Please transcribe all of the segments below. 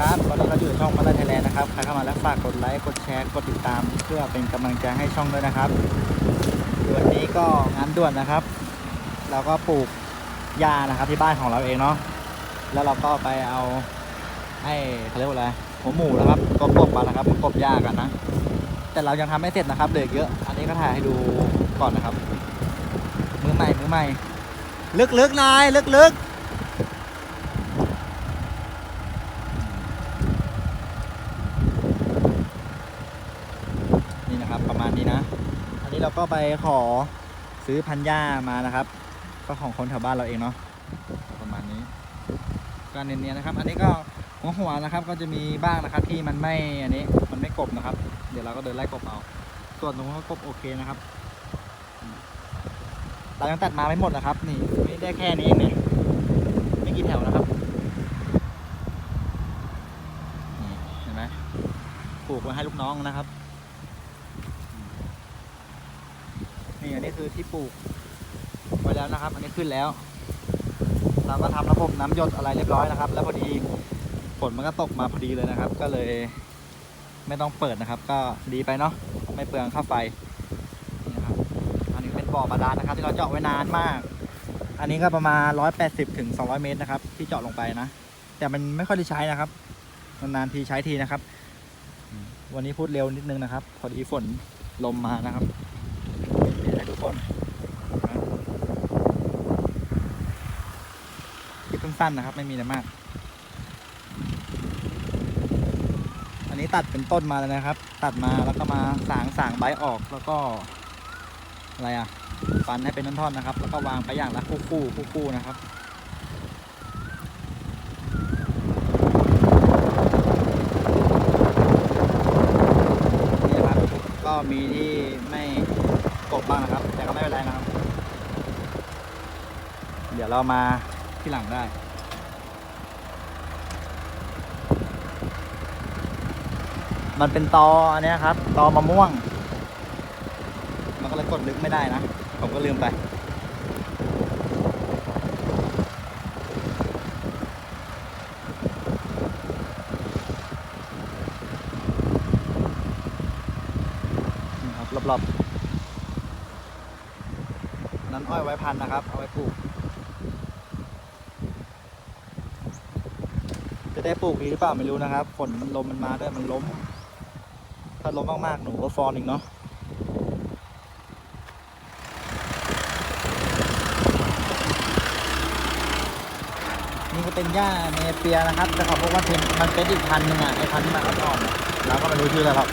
ครับตอนนี้เราอยู่ช่องมาไลไทยแลนด์นะครับใครเข้ามาแล้วฝากกดไลค์กดแชร์กดติดตาม เพื่อเป็นกำลังใจให้ช่องด้วยนะครับวันนี้ก็งานด่วนนะครับ เราก็ปลูกหญ้านะครับที่บ้านของเราเองเนาะแล้วเราก็ไปเอาให้เขาเรียกว่าอะไรหัวหมูนะครับก็กบมานะครับกบหญ้ากันนะ แต่เรายังทำไม่เสร็จนะครับเหลือเยอะ อันนี้ก็ถ่ายให้ดูก่อนนะครับมือใหม่มือใหม่ ลึกๆนายลึกๆ นี่นะครับประมาณนี้นะ อันนี้ เราก็ไปขอซื้อพันหญ้ามานะครับ ก็ของคนแถวบ้านเราเองเนาะประมาณนี้ก็เนียนๆนะครับ อันนี้ก็หัวหัวนะครับ ก็จะมีบ้างนะครับที่มันไม่อันนี้มันไม่กบนะครับ เดี๋ยวเราก็เดินไล่กบเอาส่วนตรงนู้ก็กบโอเคนะครับเรายังตัดมาไม่หมดนะครับ นี่ไม่ได้แค่นี้เองนี่ไม่กี่แถวนะครับนี่เห็นไหมปลูกไว้ให้ลูกน้องนะครับ นี่อันนี้คือที่ปลูกไว้แล้วนะครับ อันนี้ขึ้นแล้ว เราก็ทำระบบน้ำหยดอะไรเรียบร้อยนะครับ แล้วพอดีฝนมันก็ตกมาพอดีเลยนะครับ ก็เลยไม่ต้องเปิดนะครับ ก็ดีไปเนาะไม่เปลืองค่าไฟนะครับอันนี้เป็นบ่อบาดาลนะครับ ที่เราเจาะไว้นานมาก อันนี้ก็ประมาณ 180ถึง200 เมตรนะครับ ที่เจาะลงไปนะ แต่มันไม่ค่อยได้ใช้นะครับนานๆทีใช้ทีนะครับ วันนี้พูดเร็วนิดนึงนะครับ พอดีฝนลมมานะครับ กคนนคลิปสั้นๆนะครับ ไม่มีอะไรมาก อันนี้ตัดเป็นต้นมาแล้วนะครับ ตัดมาแล้วก็มาสางสางใบออกแล้วก็อะไรอะฟันให้เป็นท่อนๆนะครับ แล้วก็วางไปอย่างละคู่คู่คู่คู่ๆนะครับนี่นะครับก็มีที่ไม่กบบ้างนะครับ แต่ก็ไม่เป็นไรนะครับ เดี๋ยวเรามาที่หลังได้ มันเป็นตออันเนี้ยครับ ตอมะม่วง มันก็เลยกดลึกไม่ได้นะ ผมก็ลืมไปนี่ครับรอบๆนั้นอ้อยไว้พันนะครับ เอาไว้ปลูก จะ ได้ปลูกดีหรือเปล่าไม่รู้นะครับฝนลมมันมาด้วยมันล้ม ถ้าล้มมากๆหนูก็ฟอนอีกเนาะนี่ก็เป็นหญ้าเนเปียนะครับ แต่เขาบอกว่าเป็นมันเป็นอีกพันหนึ่งอะไอพันที่มันอ่อนๆเราก็ไม่รู้ชื่ออะไรครับ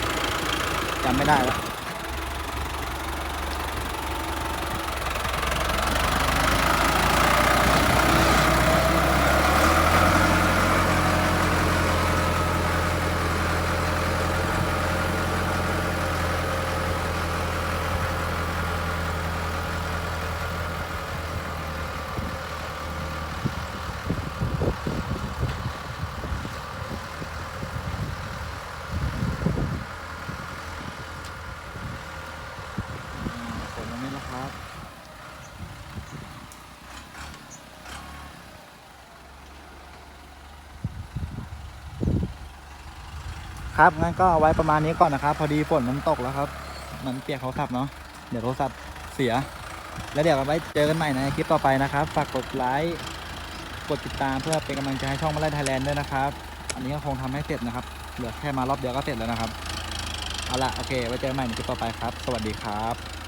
จำไม่ได้แล้ว ครับครับงั้นก็เอาไว้ประมาณนี้ก่อนนะครับ พอดีฝนมันตกแล้วครับ มันเปียกโทรศัพท์เนาะเดี๋ยวโทรศัพท์เสีย แล้วเดี๋ยวเราไว้เจอกันใหม่ในคลิปต่อไปนะครับ ฝากกดไลค์กดติดตามเพื่อเป็นกำลังใจให้ช่องมาไล่ไทยแลนด์ด้วยนะครับ อันนี้ก็คงทำให้เสร็จนะครับ เหลือแค่มารอบเดียวก็เสร็จแล้วนะครับ เอาละโอเค ไว้เจอกันใหม่ในคลิปต่อไปครับ สวัสดีครับ